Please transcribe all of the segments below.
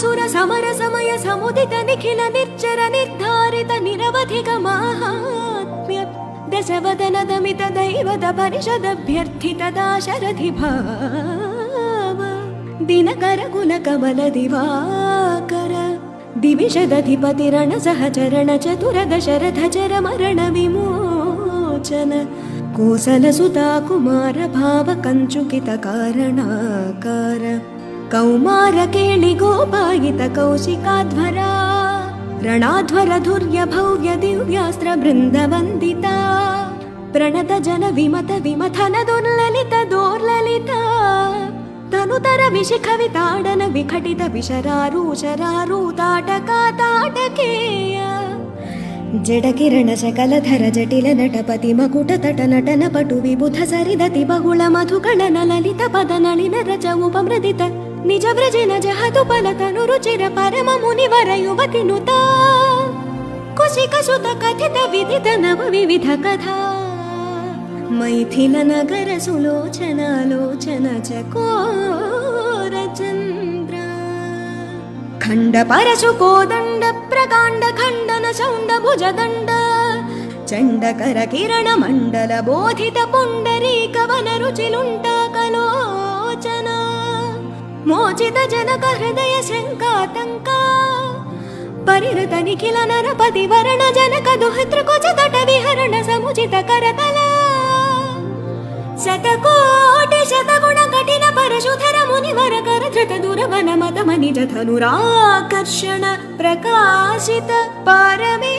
सुर समर समय समुदित निखिल निर्चर निर्धारित निरवधिक निरवधिगमाहात्म्य दशवदन दमित दैवत दरिषद अभ्यर्थितशरधि भाव दिनकर कुल कमल दिवाकर दिविशदधिपतिरण सहचरण चतुर दशरथ चर मरण विमोचन कोसल कुमार भाव कञ्चुकित कारणाकार కారణాకార కౌమార కేళి గోపాయిత కౌశికాధ్వరా రణాధ్వర ధుర్య భవ్య దివ్యాస్త్ర బృందవందిత ప్రణత జన విమత విమథన దుర్లలిత దోర్లలిత తనుతర విశిఖ వితాడన విఘటిత శరారు తాటక తాటకేయ జడకిరణ శకలధర జటిల నటపతి మకుట తట నటన పటు విబుధ సరిదతి బహుళ మధుకళన లలిత పద నళిన రచ ఉపమృదిత నిజ వ్రజన జహతు పలతను రుచిర పరమ ముని వర యువతి నుత కుశిక సుత కథిత విదిత నవ వివిధ కథ మైథిల నగర సులోచనాలోచన చకోర చంద్ర ఖండ పరశు కోదండ ప్రకాండ ఖండన చౌండ భుజదండ చండకర కిరణ మండల బోధిత పుండరీక వన రుచిలుంట కలో मोचितजनकहृदयशङ्कातङ्का। परिहृत निखिल नरपतिवरण जनक दुहृत्रकुच तट विहरण समुचित करतला शतकोटि शतगुण कठिन परशुधर मुनिवर कर धृत दुर्वन मत मनिज धनुराकर्षण प्रकाशित परमे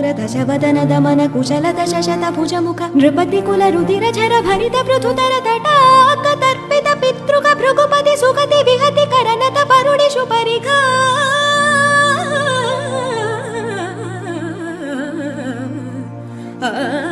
దంతుర దశవదన దమన కుశల దశ శత భుజ ముఖ నృపతి కుల రుధిర ఝర భరిత పృథుతర తటాక తర్పిత పితృక భృగుపతి సుగతి విహతి కరణత పరుడిషు పరిఘా Ah